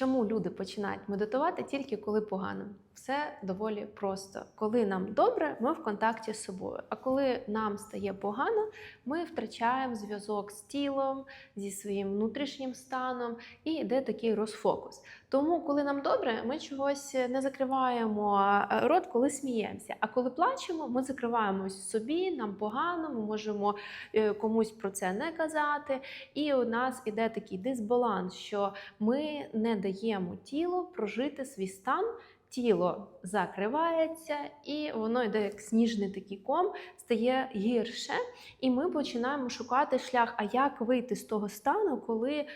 Чому люди починають медитувати тільки коли погано? Все доволі просто. Коли нам добре, ми в контакті з собою. А коли нам стає погано, ми втрачаємо зв'язок з тілом, зі своїм внутрішнім станом, і йде такий розфокус. Тому, коли нам добре, ми чогось не закриваємо рот, коли сміємося. А коли плачемо, ми закриваємось собі, нам погано, ми можемо е, комусь про це не казати. І у нас іде такий дисбаланс, що ми не даємо тілу прожити свій стан. Тіло закривається, і воно йде як сніжний такий ком, стає гірше, і ми починаємо шукати шлях, а як вийти з того стану, коли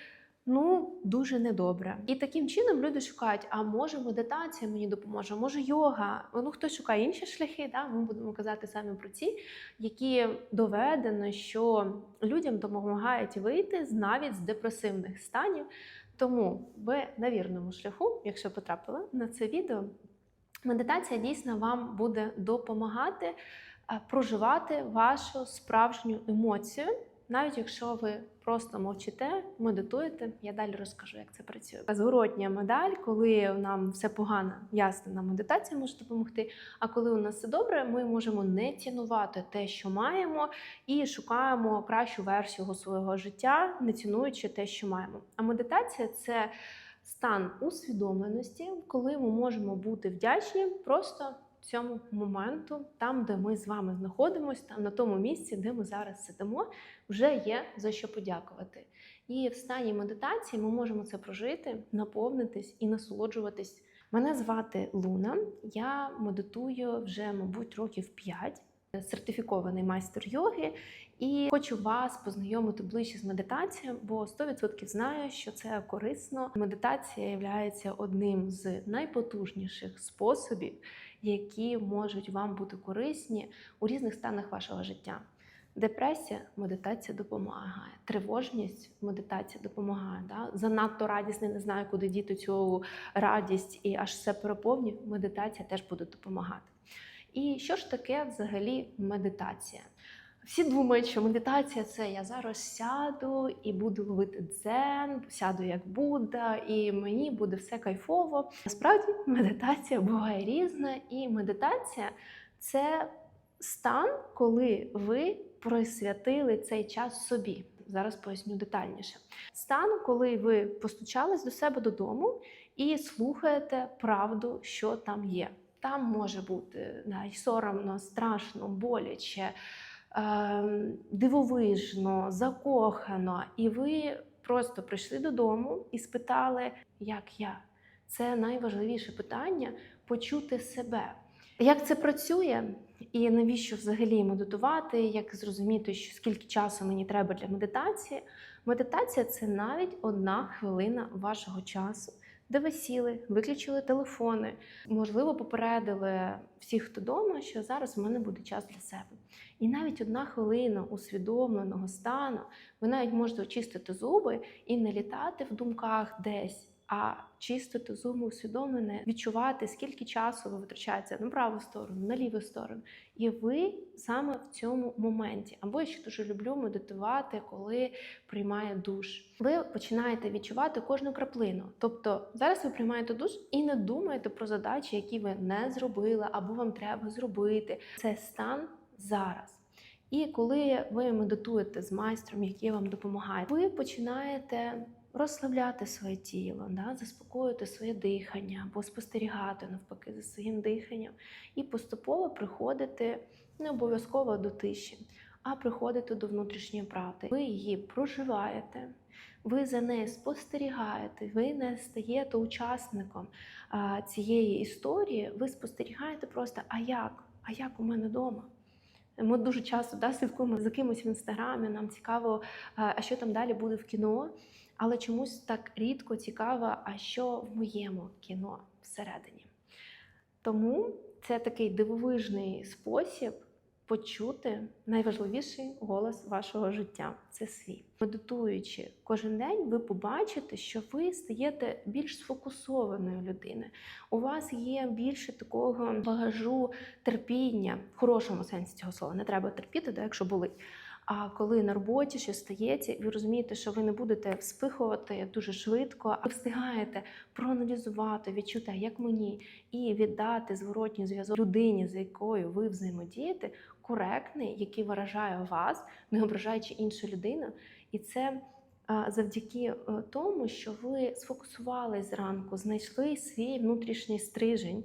ну дуже недобре. І таким чином люди шукають: а може медитація мені допоможе, може йога. Ну хтось шукає інші шляхи. Да? Ми будемо казати саме про ці, які доведено, що людям допомагають вийти навіть з депресивних станів. Тому ви на вірному шляху, якщо потрапили на це відео, медитація дійсно вам буде допомагати е, проживати вашу справжню емоцію. Навіть якщо ви просто мовчите, медитуєте, я далі розкажу, як це працює. Зворотня медаль, коли нам все погано, ясно, нам медитація може допомогти. А коли у нас все добре, ми можемо не цінувати те, що маємо, і шукаємо кращу версію свого життя, не цінуючи те, що маємо. А медитація це стан усвідомленості, коли ми можемо бути вдячні просто цьому моменту, там, де ми з вами знаходимося, там на тому місці, де ми зараз сидимо, вже є за що подякувати. І в стані медитації ми можемо це прожити, наповнитись і насолоджуватись. Мене звати Луна. Я медитую вже, мабуть, років 5 сертифікований майстер йоги, і хочу вас познайомити ближче з медитацією, бо 100% знаю, що це корисно. Медитація є одним з найпотужніших способів, які можуть вам бути корисні у різних станах вашого життя. Депресія, медитація допомагає. Тривожність, медитація допомагає. Да? Занадто радісний, не знаю, куди діти цю радість і аж все переповнює. Медитація теж буде допомагати. І що ж таке взагалі медитація? Всі думають, що медитація це я зараз сяду і буду ловити дзен, сяду як Будда, і мені буде все кайфово. Насправді медитація буває різна, і медитація це стан, коли ви присвятили цей час собі. Зараз поясню детальніше. Стан, коли ви постучались до себе додому і слухаєте правду, що там є. Там може бути да, соромно, страшно, боляче, дивовижно, закохано. І ви просто прийшли додому і спитали, як я. Це найважливіше питання почути себе. Як це працює, і навіщо взагалі медитувати, як зрозуміти, що скільки часу мені треба для медитації? Медитація це навіть одна хвилина вашого часу де ви сіли, виключили телефони, можливо, попередили всіх, хто вдома, що зараз у мене буде час для себе. І навіть одна хвилина усвідомленого стану, ви навіть можете очистити зуби і не літати в думках десь а чистити зуми усвідомлене, відчувати, скільки часу ви витрачаєте на праву сторону, на ліву сторону. І ви саме в цьому моменті. Або я ще дуже люблю медитувати, коли приймає душ. Ви починаєте відчувати кожну краплину. Тобто зараз ви приймаєте душ і не думаєте про задачі, які ви не зробили, або вам треба зробити. Це стан зараз. І коли ви медитуєте з майстром, який вам допомагає, ви починаєте розслабляти своє тіло, да, заспокоїти своє дихання або спостерігати навпаки за своїм диханням, і поступово приходити не обов'язково до тиші, а приходити до внутрішньої правди. Ви її проживаєте. Ви за нею спостерігаєте, ви не стаєте учасником а, цієї історії. Ви спостерігаєте просто, а як? А як у мене вдома? Ми дуже часто да, слідкуємо за кимось в інстаграмі. Нам цікаво, а що там далі буде в кіно але чомусь так рідко цікаво, а що в моєму кіно всередині. Тому це такий дивовижний спосіб почути найважливіший голос вашого життя це свій. Медитуючи кожен день, ви побачите, що ви стаєте більш сфокусованою людиною. У вас є більше такого багажу терпіння в хорошому сенсі цього слова. Не треба терпіти, да, якщо болить А коли на роботі щось стається, ви розумієте, що ви не будете вспихувати дуже швидко, а встигаєте проаналізувати, відчути, як мені, і віддати зворотній зв'язок людині, з якою ви взаємодієте, коректний, який виражає вас, не ображаючи іншу людину. І це завдяки е, тому, що ви сфокусувались зранку, знайшли свій внутрішній стрижень.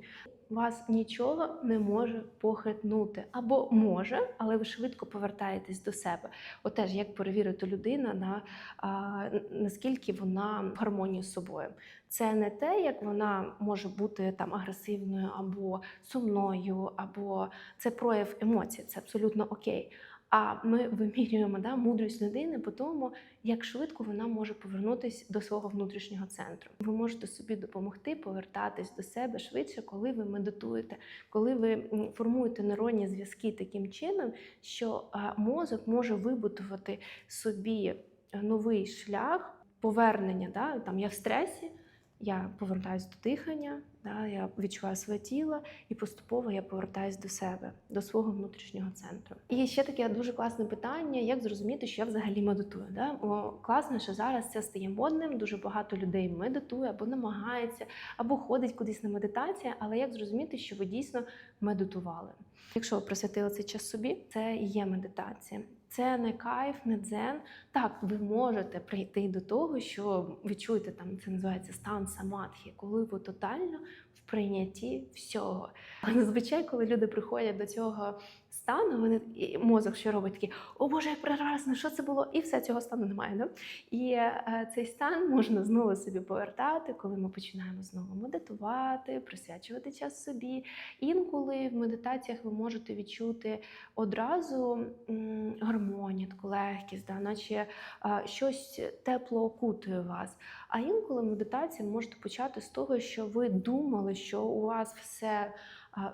Вас нічого не може похитнути. Або може, але ви швидко повертаєтесь до себе. От теж як перевірити людину на а, наскільки вона в гармонії з собою. Це не те, як вона може бути там агресивною або сумною, або це прояв емоцій, це абсолютно окей. А ми вимірюємо да, мудрість людини по тому, як швидко вона може повернутися до свого внутрішнього центру. Ви можете собі допомогти повертатись до себе швидше, коли ви медитуєте, коли ви формуєте нейронні зв'язки таким чином, що мозок може вибудувати собі е, новий шлях повернення. Да? Там я в стресі. Я повертаюсь до дихання, да, я відчуваю своє тіло, і поступово я повертаюсь до себе, до свого внутрішнього центру. І ще таке дуже класне питання: як зрозуміти, що я взагалі медитую? Да? О, класно, що зараз це стає модним. Дуже багато людей медитує або намагається, або ходить кудись на медитацію. Але як зрозуміти, що ви дійсно медитували? Якщо ви присвятили цей час собі, це є медитація. Це не кайф, не дзен. Так, ви можете прийти до того, що ви чуєте там, це називається стан самадхі, коли ви тотально в прийнятті всього. Але зазвичай, коли люди приходять до цього стану, вони і мозок що робить такий, о Боже, як прекрасно, що це було? І все цього стану немає. Да? І е, цей стан можна знову собі повертати, коли ми починаємо знову медитувати, присвячувати час собі. Інколи в медитаціях ви можете відчути одразу м, гармонію, легкість, да? наче е, щось тепло окутує вас. А інколи медитація можете почати з того, що ви думали, що у вас все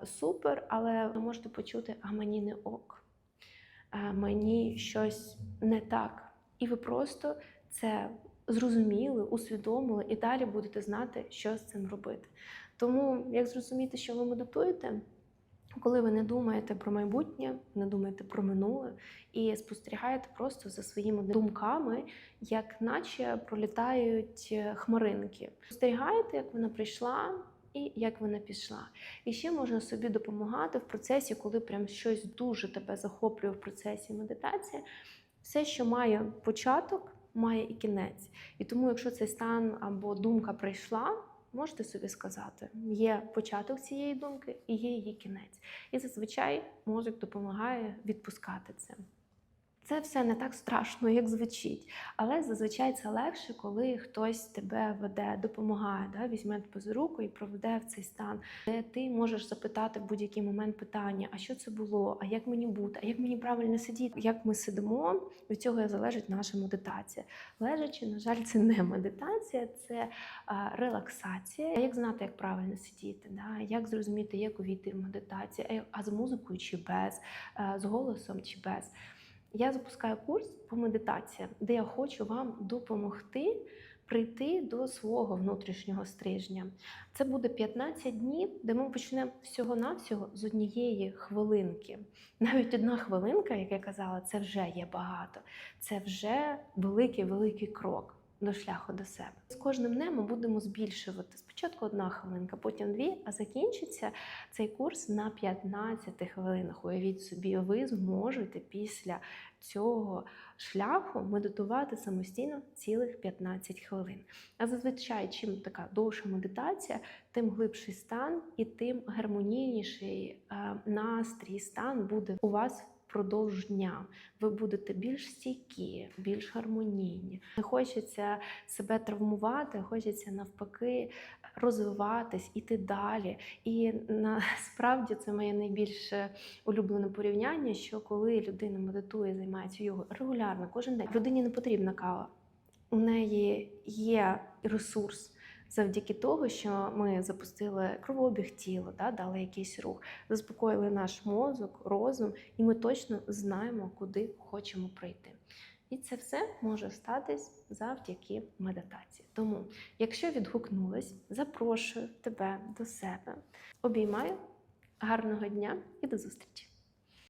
супер, але ви можете почути, а мені не ок, а, мені щось не так. І ви просто це зрозуміли, усвідомили і далі будете знати, що з цим робити. Тому, як зрозуміти, що ви медитуєте, коли ви не думаєте про майбутнє, не думаєте про минуле і спостерігаєте просто за своїми думками, як наче пролітають е, хмаринки. Спостерігаєте, як вона прийшла. І як вона пішла. І ще можна собі допомагати в процесі, коли прям щось дуже тебе захоплює в процесі медитації. Все, що має початок, має і кінець. І тому, якщо цей стан або думка прийшла, можете собі сказати, є початок цієї думки і є її кінець. І зазвичай мозок допомагає відпускати це. Це все не так страшно, як звучить, але зазвичай це легше, коли хтось тебе веде, допомагає, да? візьме тебе за руку і проведе в цей стан, де ти можеш запитати в будь-який момент питання: а що це було, а як мені бути, а як мені правильно сидіти? Як ми сидимо, від цього залежить наша медитація. Лежачи, на жаль, це не медитація, це а, релаксація. Як знати, як правильно сидіти, да? як зрозуміти, як увійти в медитацію, а з музикою чи без, а, з голосом чи без. Я запускаю курс по медитаціям, де я хочу вам допомогти прийти до свого внутрішнього стрижня. Це буде 15 днів, де ми почнемо всього-навсього з однієї хвилинки. Навіть одна хвилинка, як я казала, це вже є багато. Це вже великий-великий крок. До шляху до себе з кожним днем ми будемо збільшувати спочатку одна хвилинка, потім дві, а закінчиться цей курс на 15 хвилинах. Уявіть собі, ви зможете після цього шляху медитувати самостійно цілих 15 хвилин. А зазвичай, чим така довша медитація, тим глибший стан і тим гармонійніший е, настрій, стан буде у вас. Продовж дня ви будете більш стійкі, більш гармонійні. Не хочеться себе травмувати, хочеться навпаки розвиватись, іти далі. І насправді це моє найбільше улюблене порівняння, що коли людина медитує, займається його регулярно, кожен день людині не потрібна кава. У неї є ресурс. Завдяки того, що ми запустили кровообіг тіла, да, дали якийсь рух, заспокоїли наш мозок, розум, і ми точно знаємо, куди хочемо прийти. І це все може статись завдяки медитації. Тому, якщо відгукнулась, запрошую тебе до себе. Обіймаю, гарного дня і до зустрічі!